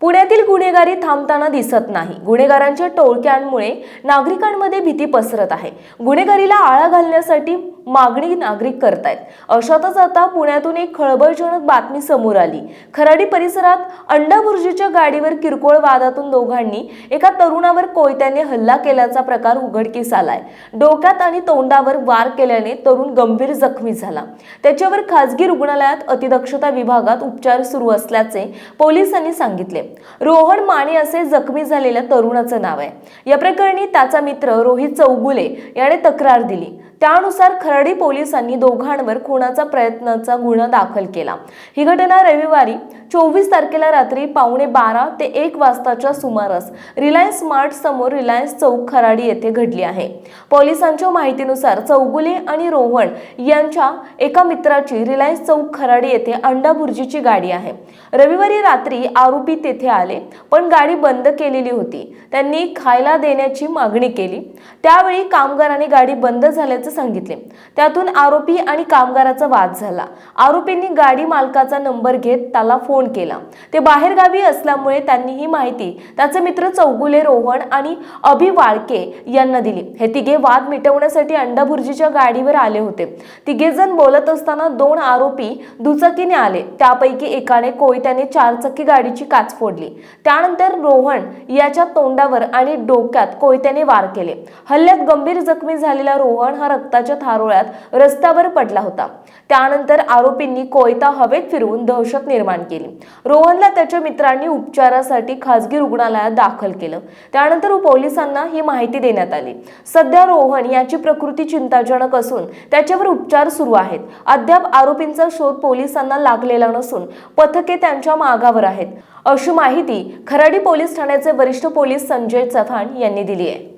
पुण्यातील गुन्हेगारी थांबताना दिसत नाही. गुन्हेगारांच्या टोळक्यांमुळे नागरिकांमध्ये भीती पसरत आहे. गुन्हेगारीला आळा घालण्यासाठी मागणी नागरिक करतायत. अशातच आता पुण्यातून एक खळबळजनक बातमी समोर आली. खराडी परिसरात अंडाभुर्जीच्या गाडीवर किरकोळ वादातून दोघांनी एका तरुणावर कोयत्याने हल्ला केल्याचा प्रकार उघडकीस आलाय. डोक्यात आणि तोंडावर वार केल्याने तरुण गंभीर जखमी झाला. त्याच्यावर खासगी रुग्णालयात अतिदक्षता विभागात उपचार सुरू असल्याचे पोलिसांनी सांगितले. रोहन माने असे जखमी झालेल्या तरुणाचं नाव आहे. या प्रकरणी त्याचा मित्र रोहित चौगुले याने तक्रार दिली. त्यानुसार खरडी पोलिसांनी दोघांवर खुनाचा प्रयत्नाचा गुन्हा दाखल केला. ही घटना रविवारी चोवीस तारखेला रात्री पावणे बारा ते एक वाजताच्या सुमारास रिलायन्स स्मार्ट समोर रिलायन्स चौक खराडी येथे घडली आहे. पोलिसांच्या माहितीनुसार चौगुले आणि रोहन यांच्या एका मित्राची रिलायन्स चौक खराडी येथे अंडा भुर्जीची गाडी आहे. रविवारी रात्री आरोपी तेथे आले पण गाडी बंद केलेली होती. त्यांनी खायला देण्याची मागणी केली. त्यावेळी कामगाराने गाडी बंद झाल्याचे सांगितले. त्यातून आरोपी आणि कामगाराचा वाद झाला. आरोपींनी गाडी मालकाचा नंबर घेत त्याला फोन फोन केला. ते बाहेरगावी असल्यामुळे त्यांनी ही माहिती त्याचे मित्र चौगुले रोहन आणि अभि वाळके यांना दिली. हे तिघे वाद मिटवण्यासाठी अंडाभुर्जीच्या गाडीवर आले होते. तिघे जण बोलत असताना दोन आरोपी दुचाकीने आले. त्यापैकी एकाने कोयत्याने चारचाकी गाडीची काच फोडली. त्यानंतर रोहन याच्या तोंडावर आणि डोक्यात कोयत्याने वार केले. हल्ल्यात गंभीर जखमी झालेला रोहन हा रक्ताच्या थारोळ्यात रस्त्यावर पडला होता. त्यानंतर आरोपींनी कोयता हवेत फिरवून दहशत निर्माण केली. रोहनला त्याच्या मित्रांनी उपचारासाठी खासगी रुग्णालयात दाखल केलं. त्यानंतर पोलिसांना ही माहिती देण्यात आली. सध्या रोहन याची प्रकृती चिंताजनक असून त्याच्यावर उपचार सुरू आहेत. अद्याप आरोपींचा शोध पोलिसांना लागलेला नसून पथके त्यांच्या मागावर आहेत. अशी माहिती खराडी पोलीस ठाण्याचे वरिष्ठ पोलीस संजय चव्हाण यांनी दिली आहे.